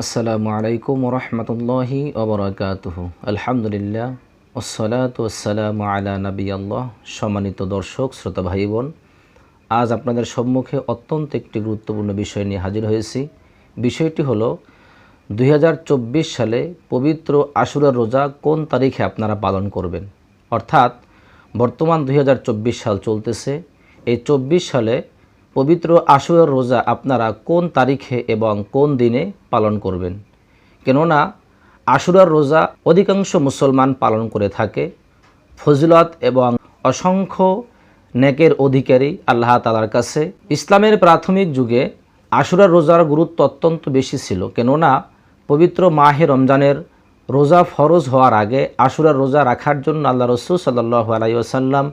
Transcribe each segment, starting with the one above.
আসসালামু আলাইকুম রহমতুল্লাহি ওবরাকাতুহ। আলহামদুলিল্লাহ ওসলাত ওসালামু আলা নবী আল্লাহ সম্মানিত দর্শক, শ্রোতা ভাই বোন আজ আপনাদের সম্মুখে অত্যন্ত একটি গুরুত্বপূর্ণ বিষয় নিয়ে হাজির হয়েছি। বিষয়টি হলো, দুই হাজার চব্বিশ সালে পবিত্র আশুরার রোজা কোন তারিখে আপনারা পালন করবেন? অর্থাৎ, বর্তমান দুই হাজার চব্বিশ সাল চলতেছে। এই চব্বিশ সালে পবিত্র আশুরার রোজা আপনারা কোন তারিখে এবং কোন দিনে পালন করবেন? কেননা, আশুরার রোজা অধিকাংশ মুসলমান পালন করে থাকে। ফজিলত এবং অসংখ্য নেকের অধিকারী আল্লাহ তালার কাছে। ইসলামের প্রাথমিক যুগে আশুরার রোজার গুরুত্ব অত্যন্ত বেশি ছিল। কেননা, পবিত্র মাহে রমজানের রোজা ফরজ হওয়ার আগে আশুরার রোজা রাখার জন্য আল্লাহ রসুল সাল্লাহ আলাইসাল্লাম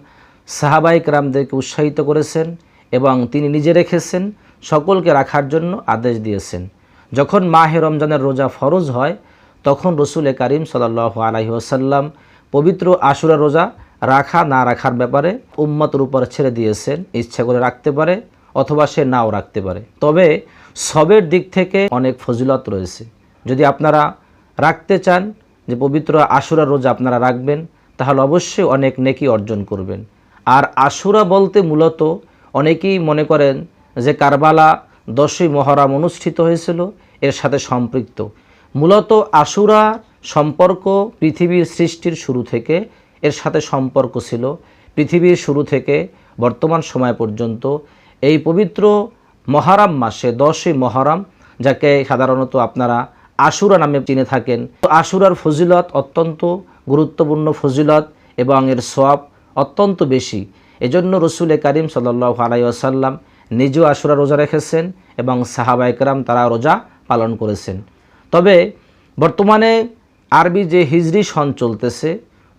সাহাবাইক রামদেরকে উৎসাহিত করেছেন। এবং তিনি নিজে রেখেছেন, সকলকে রাখার জন্য আদেশ দিয়েছেন। যখন মাহে রমজানের রোজা ফরজ হয়, তখন রসুল করিম সাল্লাহ আলাহি আসাল্লাম পবিত্র আশুরা রোজা রাখা না রাখার ব্যাপারে উম্মতের উপর ছেড়ে দিয়েছেন। ইচ্ছা করে রাখতে পারে অথবা সে নাও রাখতে পারে। তবে সবের দিক থেকে অনেক ফজিলত রয়েছে। যদি আপনারা রাখতে চান যে পবিত্র আশুরা রোজা আপনারা রাখবেন, তাহলে অবশ্যই অনেক নেকি অর্জন করবেন। আর আশুরা বলতে মূলত অনেকেই মনে করেন যে কারবালা দশই মহরাম অনুষ্ঠিত হয়েছিল, এর সাথে সম্পৃক্ত। মূলত আশুরা সম্পর্ক পৃথিবীর সৃষ্টির শুরু থেকে এর সাথে সম্পর্ক ছিল। পৃথিবীর শুরু থেকে বর্তমান সময় পর্যন্ত এই পবিত্র মহারাম মাসে দশই মহারাম, যাকে সাধারণত আপনারা আশুরা নামে চিনে থাকেন। আশুরার ফজিলত অত্যন্ত গুরুত্বপূর্ণ ফজিলত এবং এর সোয়াব অত্যন্ত বেশি। এজন্য রসুল করিম সাল্লাহ আলাইসাল্লাম নিজেও আশুরা রোজা রেখেছেন এবং সাহাবা একরাম তারা রোজা পালন করেছেন। তবে বর্তমানে আরবি যে হিজরি সন চলতেছে,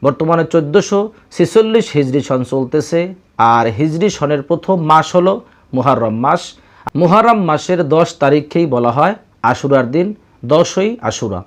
বর্তমানে চোদ্দোশো ছেচল্লিশ হিজরি সন চলতেছে আর হিজরি সনের প্রথম মাস হলো মুহারম মাস। মুহারম মাসের দশ তারিখেই বলা হয় আশুরার দিন, দশই আশুরা।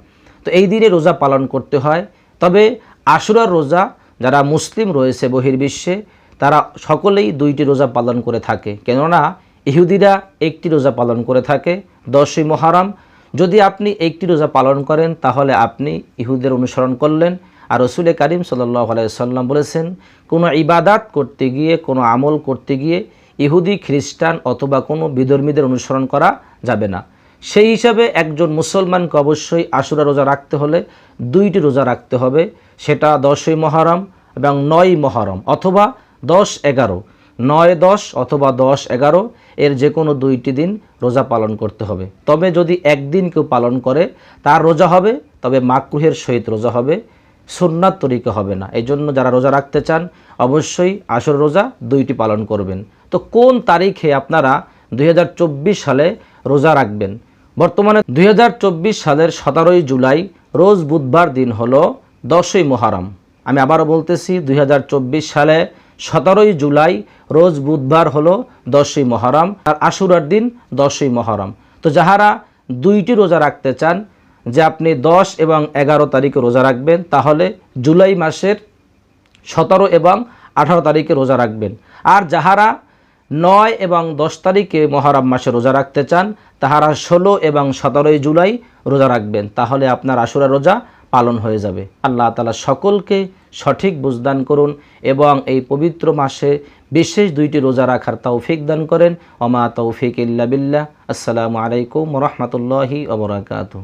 তো এই দিনে রোজা পালন করতে হয়। তবে আশুরার রোজা, যারা মুসলিম রয়েছে বহির্বিশ্বে তারা সকলেই দুইটি রোজা পালন করে থাকে। কেননা ইহুদিরা একটি রোজা পালন করে থাকে, দশই মহারাম। যদি আপনি একটি রোজা পালন করেন, তাহলে আপনি ইহুদের অনুসরণ করলেন। আর রসুলে করিম সাল্লাহ আলাইসাল্লাম বলেছেন, কোনো ইবাদাত করতে গিয়ে, কোনো আমল করতে গিয়ে ইহুদি, খ্রিস্টান অথবা কোনো বিধর্মীদের অনুসরণ করা যাবে না। সেই হিসাবে একজন মুসলমানকে অবশ্যই আশুরা রোজা রাখতে হলে দুইটি রোজা রাখতে হবে। সেটা দশই মহরম এবং নয় মহরম অথবা দশ এগারো। নয় দশ অথবা দশ এগারো এর যে কোনো দুইটি দিন রোজা পালন করতে হবে। তবে যদি একদিন কেউ পালন করে, তার রোজা হবে, তবে মাকরুহের সহিত রোজা হবে, সুন্নাত তরিকে হবে না। এই জন্য যারা রোজা রাখতে চান, অবশ্যই আসর রোজা দুইটি পালন করবেন। তো কোন তারিখে আপনারা দুই হাজার চব্বিশ সালে রোজা রাখবেন? বর্তমানে দুই হাজার চব্বিশ সালের সতেরোই জুলাই, রোজ বুধবার দিন হলো দশই মহারম আমি আবারও বলতেছি, দুই হাজার চব্বিশ সালে সতেরোই জুলাই রোজ বুধবার হলো দশই মহরম আর আশুরার দিন দশই মহরম। তো যাহারা দুইটি রোজা রাখতে চান, যে আপনি দশ এবং এগারো তারিখে রোজা রাখবেন, তাহলে জুলাই মাসের সতেরো এবং আঠারো তারিখে রোজা রাখবেন। আর যাহারা নয় এবং দশ তারিখে মহরম মাসে রোজা রাখতে চান, তাহারা ষোলো এবং সতেরোই জুলাই রোজা রাখবেন। তাহলে আপনার আশুরা রোজা পালন হয়ে যাবে। আল্লাহ তালা সকলকে সঠিক বুঝদান করুন এবং এই পবিত্র মাসে বিশেষ দুইটি রোজা রাখার তৌফিক দান করেন। অমা তৌফিক ইল্লা বিল্লাহ। আসসালামু আলাইকুম রহমতুল্লাহি ওবরাকাতু